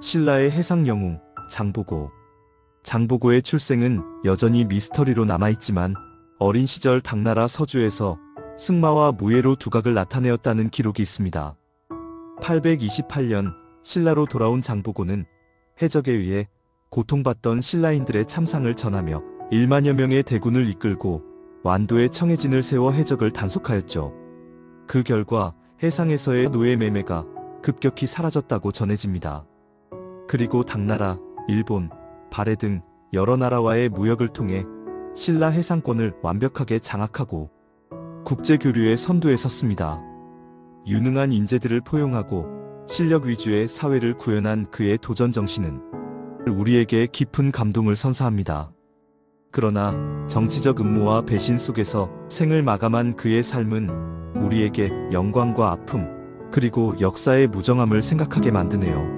신라의 해상 영웅 장보고. 장보고의 출생은 여전히 미스터리로 남아있지만 어린 시절 당나라 서주에서 승마와 무예로 두각을 나타내었다는 기록이 있습니다. 828년 신라로 돌아온 장보고는 해적에 의해 고통받던 신라인들의 참상을 전하며 1만여 명의 대군을 이끌고 완도에 청해진을 세워 해적을 단속하였죠. 그 결과 해상에서의 노예 매매가 급격히 사라졌다고 전해집니다. 그리고 당나라, 일본, 발해 등 여러 나라와의 무역을 통해 신라 해상권을 완벽하게 장악하고 국제 교류의 선두에 섰습니다. 유능한 인재들을 포용하고 실력 위주의 사회를 구현한 그의 도전 정신은 우리에게 깊은 감동을 선사합니다. 그러나 정치적 음모와 배신 속에서 생을 마감한 그의 삶은 우리에게 영광과 아픔, 그리고 역사의 무정함을 생각하게 만드네요.